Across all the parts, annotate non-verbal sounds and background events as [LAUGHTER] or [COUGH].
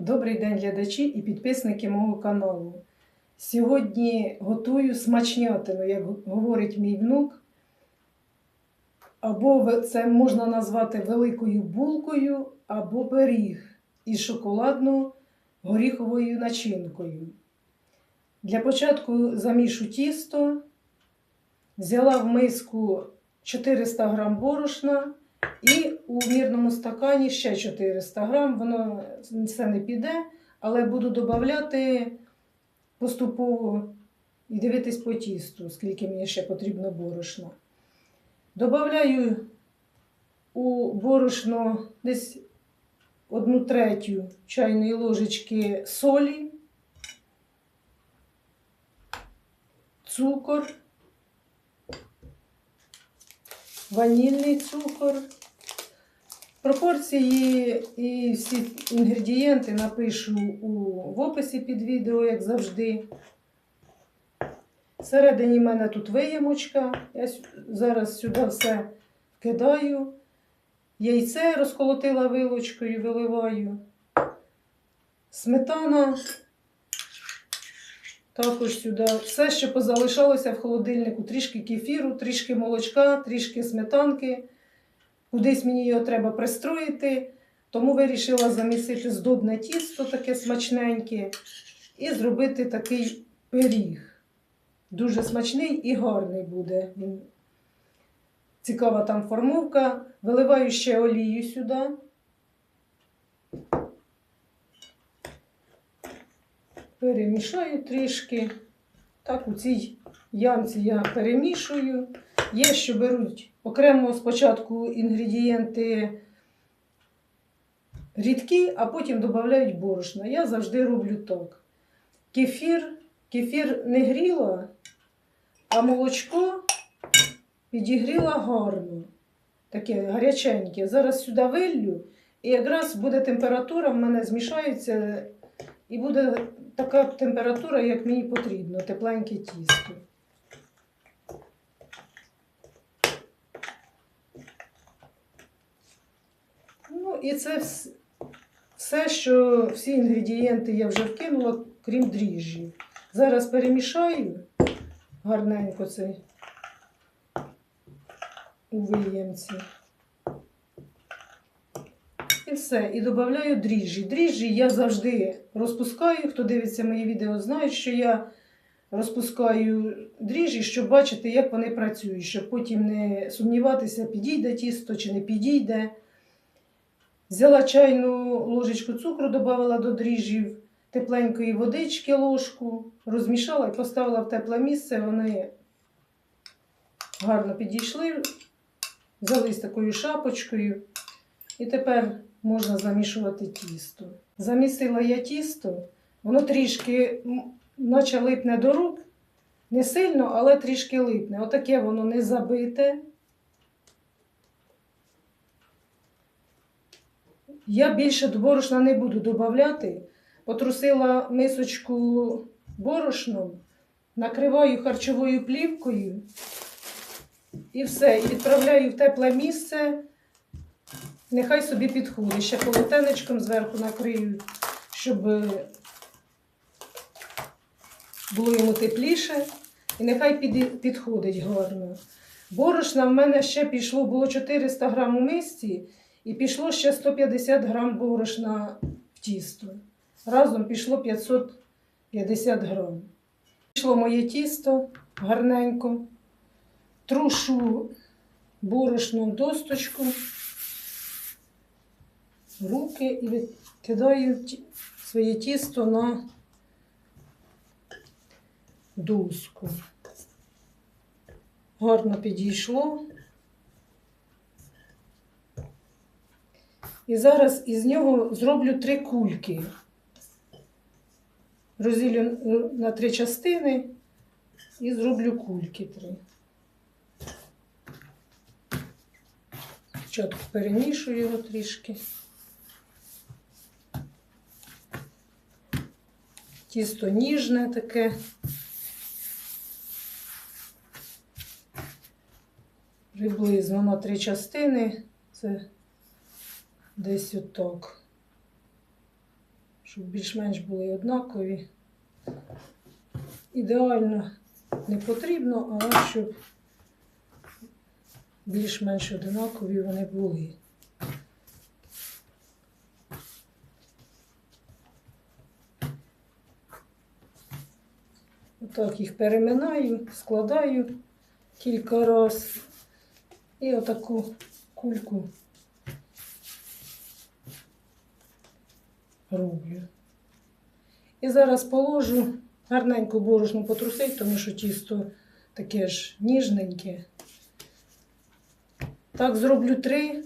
Добрий день, глядачі і підписники мого каналу. Сьогодні готую смачнятину, як говорить мій внук. Або це можна назвати великою булкою, або пиріг із шоколадно-горіховою начинкою. Для початку замішу тісто, взяла в миску 400 г борошна і у мірному стакані ще 400 грам. Воно все не піде, але буду додати поступово і дивитись по тісту, скільки мені ще потрібно борошна. Добавляю у борошно десь одну третю чайної ложечки солі, цукор, ванільний цукор. Пропорції і всі інгредієнти напишу у, в описі під відео, як завжди. Всередині в мене тут виємочка. Я зараз сюди все кидаю. Яйце розколотила вилочкою, виливаю. Сметана. Також сюди все, що позалишалося в холодильнику, трішки кефіру, трішки молочка, трішки сметанки. Кудись мені його треба пристроїти, тому вирішила замісити здобне тісто, таке смачненьке, і зробити такий пиріг. Дуже смачний і гарний буде. Цікава там формовка. Виливаю ще олію сюди. Перемішаю трішки. Так, у цій ямці я перемішую. Є, що беруть окремо спочатку інгредієнти рідкі, а потім додають борошно. Я завжди роблю так. Кефір, кефір не гріла, а молочко підігріла гарно. Таке гаряченьке. Зараз сюди виллю, і якраз буде температура, в мене змішається, і буде така температура, як мені потрібно, тепленьке тісто. Ну, і це все, що всі інгредієнти я вже вкинула, крім дріжджів. Зараз перемішаю гарненько це у виємці. І все. І додаю дріжджі. Дріжджі я завжди розпускаю. Хто дивиться мої відео, знає, що я розпускаю дріжджі, щоб бачити, як вони працюють, щоб потім не сумніватися, підійде тісто чи не підійде. Взяла чайну ложечку цукру, додала до дріжджів, тепленької водички ложку, розмішала і поставила в тепле місце. Вони гарно підійшли, взялись такою шапочкою. І тепер можна замішувати тісто. Замісила я тісто, воно трішки, наче липне до рук, не сильно, але трішки липне. Отаке воно не забите. Я більше борошна не буду додавати. Потрусила мисочку борошном, накриваю харчовою плівкою і все. Відправляю в тепле місце. Нехай собі підходить. Ще полотенечком зверху накрию, щоб було йому тепліше. І нехай під, підходить гарно. Борошна в мене ще пішло, було 400 грам у мисці, і пішло ще 150 грам борошна в тісто. Разом пішло 550 грам. Пішло моє тісто гарненько. Трушу борошну досточку руки і відкидають своє тісто на доску. Гарно підійшло. І зараз із нього зроблю три кульки. Розділю е, на три частини і зроблю кульки три. Спочатку перемішую його трішки. Тісто ніжне таке. Приблизно на три частини. Це десь отак. щоб більш-менш були однакові. Ідеально не потрібно, але щоб більш-менш однакові вони були. Отак їх переминаю, складаю кілька разів і отаку кульку роблю. І зараз положу гарненько борошно потрусить, тому що тісто таке ж ніжненьке. Так зроблю три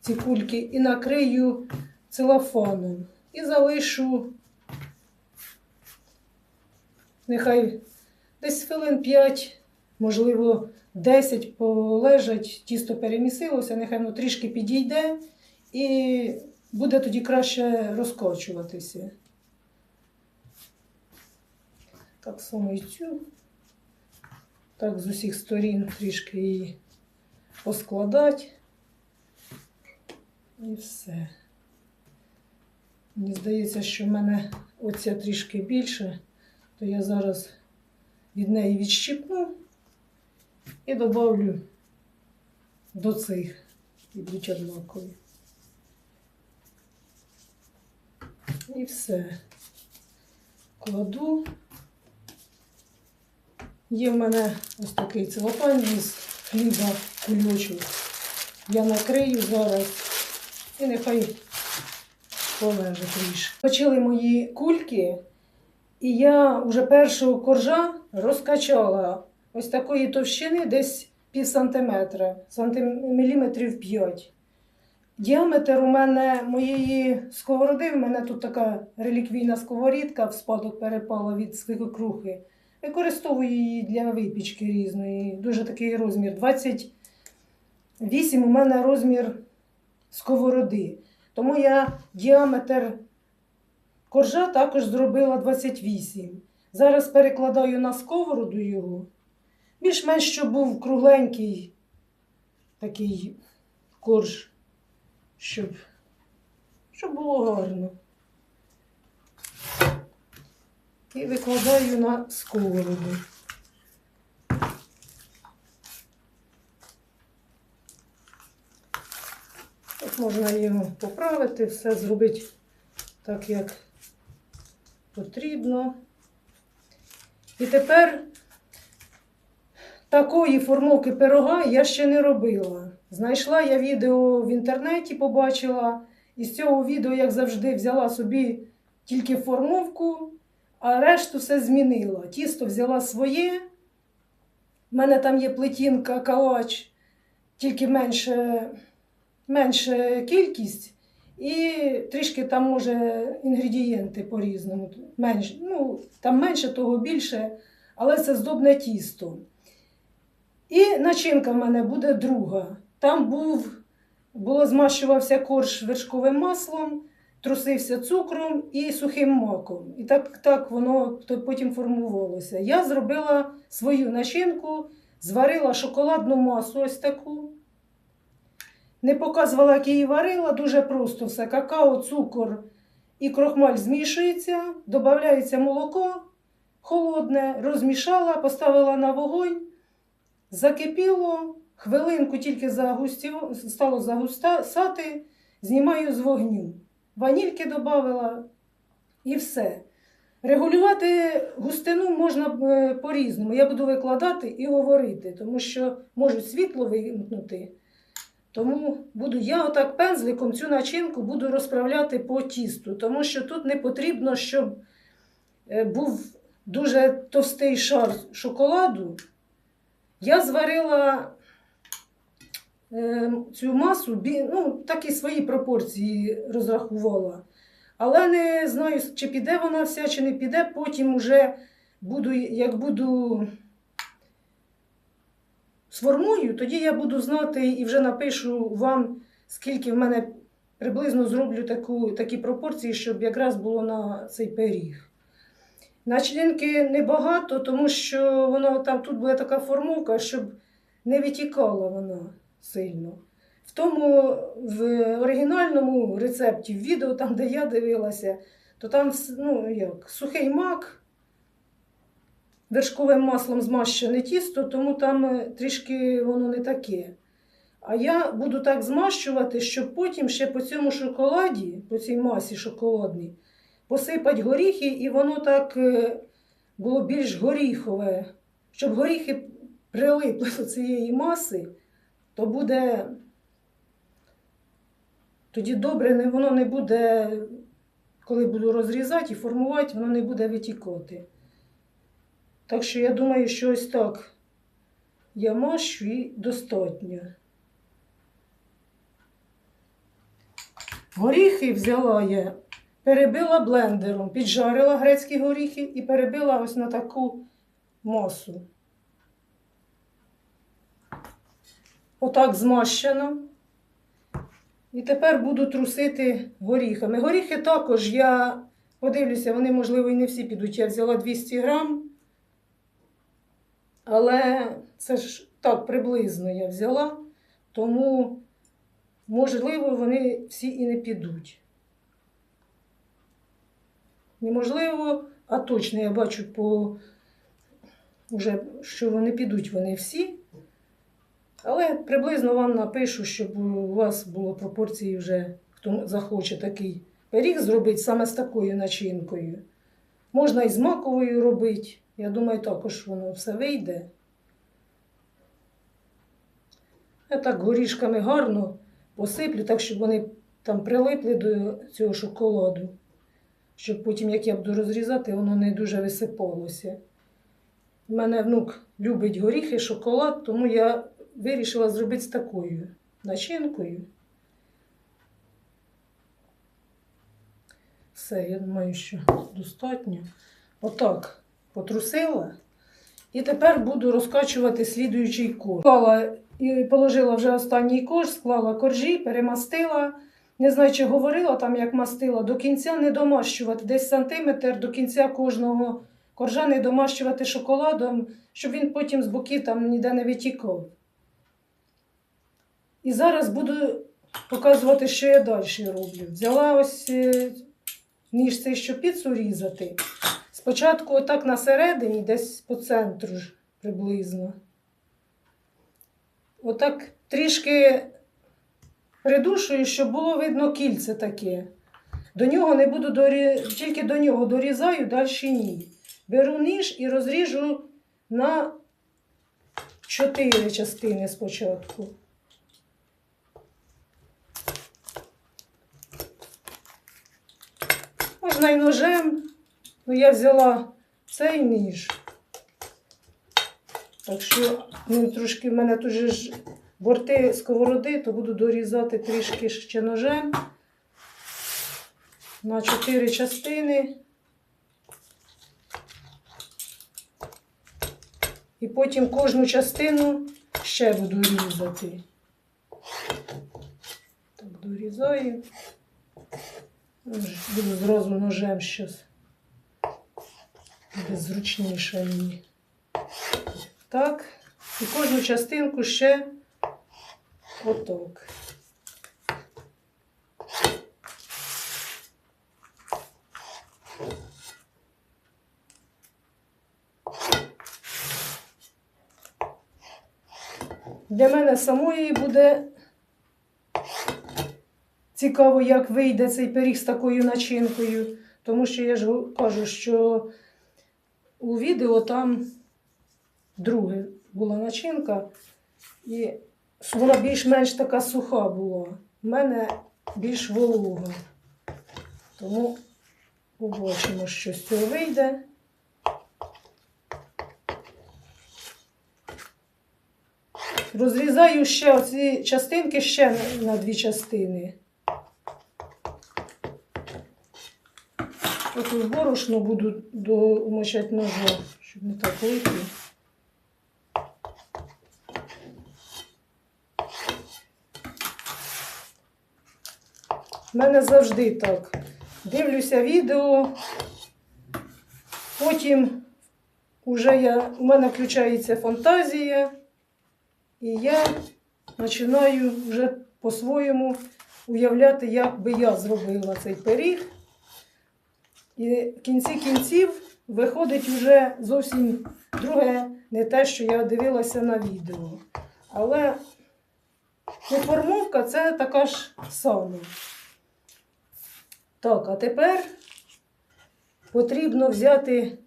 ці кульки і накрию целофаном. І залишу нехай десь хвилин 5, можливо, 10 полежать, тісто перемісилося, нехай воно трішки підійде і буде тоді краще розкочуватися. Так само і цю. Так з усіх сторін трішки її поскладати. І все. Мені здається, що в мене оця трішки більше, то я зараз від неї відщипну і добавлю до цих і будуть однакові. І все. Кладу. Є в мене ось такий целофан із хліба кульочок. Я накрию зараз і нехай полежить трішки. Почали мої кульки, і я вже першого коржа розкачала ось такої товщини, десь пів сантиметра, сантиміліметрів 5. Діаметр у мене моєї сковороди, в мене тут така реліквійна сковорідка, в спадок перепала від свекрухи. Використовую її для випічки різної. Дуже такий розмір. 28 у мене розмір сковороди. Тому я діаметр коржа також зробила 28. Зараз перекладаю на сковороду його. Більш-менш, щоб був кругленький такий корж, щоб, щоб було гарно. І викладаю на сковороду. Тут можна його поправити, все зробити так, як потрібно. І тепер такої формовки пирога я ще не робила. Знайшла я відео в інтернеті, побачила. І з цього відео, як завжди, взяла собі тільки формовку, а решту все змінила. Тісто взяла своє. У мене там є плетінка, калач, тільки менше, менше кількість. І трішки там, може, інгредієнти по-різному. Менш, ну, там менше, того більше, але це здобне тісто. І начинка в мене буде друга. Там був, було змащувався корж вершковим маслом, трусився цукром і сухим маком. І так, так воно потім формувалося. Я зробила свою начинку, зварила шоколадну масу ось таку. Не показувала, як її варила, дуже просто все. Какао, цукор і крохмаль змішується, додається молоко холодне, розмішала, поставила на вогонь, закипіло, хвилинку тільки загустів, стало загустати, знімаю з вогню. Ванільки додала і все. Регулювати густину можна е, по-різному. Я буду викладати і говорити, тому що можуть світло вимкнути. Тому буду я отак пензликом цю начинку буду розправляти по тісту, тому що тут не потрібно, щоб е, був дуже товстий шар шоколаду. Я зварила е, цю масу, ну, такі свої пропорції розрахувала. Але не знаю, чи піде вона вся, чи не піде. Потім уже буду, як буду сформую, тоді я буду знати і вже напишу вам, скільки в мене приблизно зроблю таку, такі пропорції, щоб якраз було на цей пиріг. Начинки небагато, тому що воно там тут буде така формовка, щоб не витікала вона сильно. В тому в оригінальному рецепті, в відео, там, де я дивилася, то там ну, як, сухий мак, вершковим маслом змащене тісто, тому там е, трішки воно не таке. А я буду так змащувати, щоб потім ще по цьому шоколаді, по цій масі шоколадній, посипати горіхи, і воно так е, було більш горіхове. Щоб горіхи прилипли до цієї маси, то буде тоді добре, воно не буде, коли буду розрізати і формувати, воно не буде витікати. Так що я думаю, що ось так я мащу і достатньо. Горіхи взяла я, перебила блендером, піджарила грецькі горіхи і перебила ось на таку масу. Отак змащено. І тепер буду трусити горіхами. Горіхи також я подивлюся, вони, можливо, і не всі підуть. Я взяла 200 грам. Але це ж так приблизно я взяла, тому, можливо, вони всі і не підуть. Неможливо, а точно я бачу по вже, що вони підуть вони всі. Але приблизно вам напишу, щоб у вас було пропорції вже, хто захоче такий пиріг зробити саме з такою начинкою. Можна і з маковою робити. Я думаю, також воно все вийде. Я так горішками гарно посиплю, так, щоб вони там прилипли до цього шоколаду. Щоб потім, як я буду розрізати, воно не дуже висипалося. У мене внук любить горіхи, шоколад, тому я вирішила зробити з такою начинкою. Все, я думаю, що достатньо. Отак потрусила. І тепер буду розкачувати слідуючий корж. Склала положила вже останній корж, склала коржі, перемастила. Не знаю, чи говорила там, як мастила, до кінця не домащувати, десь сантиметр до кінця кожного коржа не домащувати шоколадом, щоб він потім з боків там ніде не витікав. І зараз буду показувати, що я далі роблю. Взяла ось е, ніж цей, щоб піцу різати. Спочатку отак на середині, десь по центру ж приблизно. Отак трішки придушую, щоб було видно кільце таке. До нього не буду дорі... тільки до нього дорізаю, далі ні. Беру ніж і розріжу на чотири частини спочатку. Можна і ножем. Ну, я взяла цей ніж. Так що ну, трошки в мене тут ж борти сковороди, то буду дорізати трішки ще ножем на чотири частини. І потім кожну частину ще буду різати. Так, дорізаю. Буду зразу ножем щось. [LAUGHS] Зручніше мені. Так. І кожну частинку ще отак. Для мене самої буде цікаво, як вийде цей пиріг з такою начинкою. Тому що я ж кажу, що у відео там друге була начинка, і вона більш-менш така суха була. У мене більш волога. Тому побачимо, що з цього вийде. Розрізаю ще оці частинки ще на- дві частини. От в борошно буду до умочати ножа, щоб не так лити. У мене завжди так. Дивлюся відео, потім уже я, у мене включається фантазія, і я починаю вже по-своєму уявляти, як би я зробила цей пиріг. І в кінці кінців виходить вже зовсім друге, не те, що я дивилася на відео. Але ну, формовка це така ж сама. Так, а тепер потрібно взяти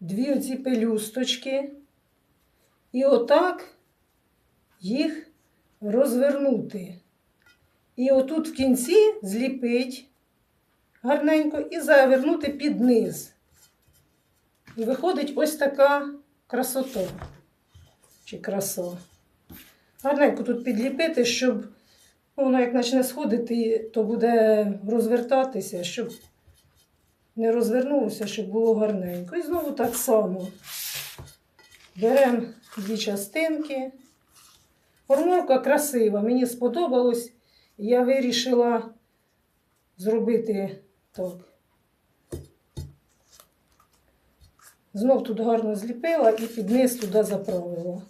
дві оці пелюсточки і отак їх розвернути. І отут в кінці зліпить гарненько і завернути під низ. І виходить ось така красота. Чи краса. Гарненько тут підліпити, щоб воно як почне сходити, то буде розвертатися, щоб не розвернулося, щоб було гарненько. І знову так само. Беремо дві частинки. Формовка красива, мені сподобалось. Я вирішила зробити так. Знов тут гарно зліпила і під низ туди заправила.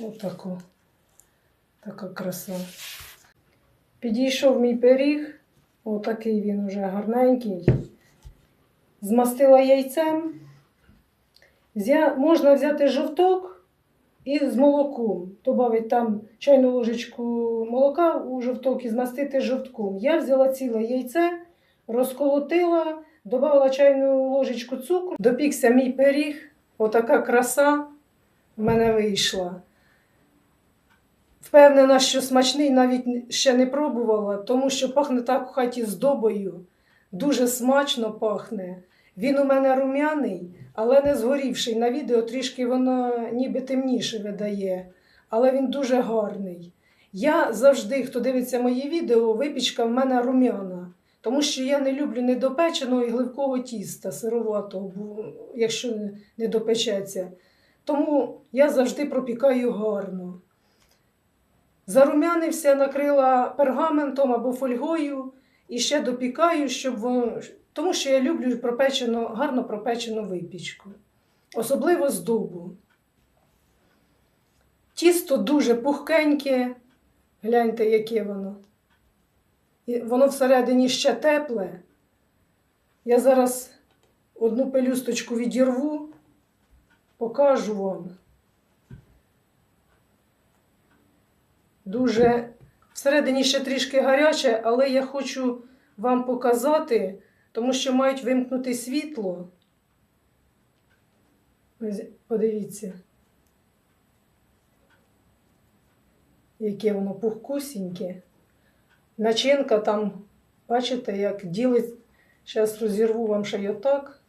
Отако. Така краса. Підійшов мій пиріг. Отакий він уже гарненький. Змастила яйцем. Можна взяти жовток і з молоком. Добавити там чайну ложечку молока у жовток і змастити жовтком. Я взяла ціле яйце, розколотила, додала чайну ложечку цукру. Допікся мій пиріг. Отака краса в мене вийшла. Впевнена, що смачний навіть ще не пробувала, тому що пахне так у хаті здобою. Дуже смачно пахне. Він у мене рум'яний, але не згорівший. На відео трішки воно ніби темніше видає, але він дуже гарний. Я завжди, хто дивиться мої відео, випічка в мене рум'яна, тому що я не люблю недопеченого і гливкого тіста, сироватого, якщо не- допечеться. Тому я завжди пропікаю гарно. Зарум'янився, накрила пергаментом або фольгою і ще допікаю, щоб. Тому що я люблю пропечену, гарно пропечену випічку, особливо з дубу. Тісто дуже пухкеньке, гляньте, яке воно. І воно всередині ще тепле. Я зараз одну пелюсточку відірву, покажу вам. Дуже всередині ще трішки гаряче, але я хочу вам показати, тому що мають вимкнути світло. Подивіться, яке воно пухкусіньке. Начинка там, бачите, як ділить. Зараз розірву вам ще й отак.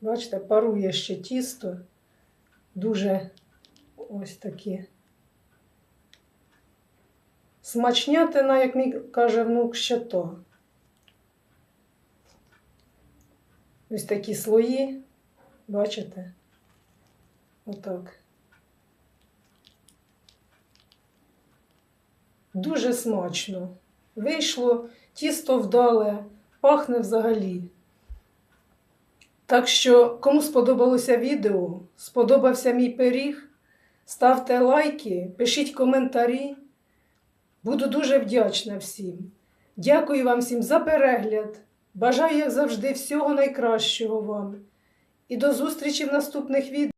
Бачите, парує ще тісто. Дуже ось таке. Смачнятина, як мій каже внук, ще то. Ось такі слої, бачите? Отак. Дуже смачно. Вийшло, тісто вдале, пахне взагалі. Так що, кому сподобалося відео, сподобався мій пиріг, ставте лайки, пишіть коментарі. Буду дуже вдячна всім. Дякую вам всім за перегляд. Бажаю, як завжди, всього найкращого вам. І до зустрічі в наступних відео.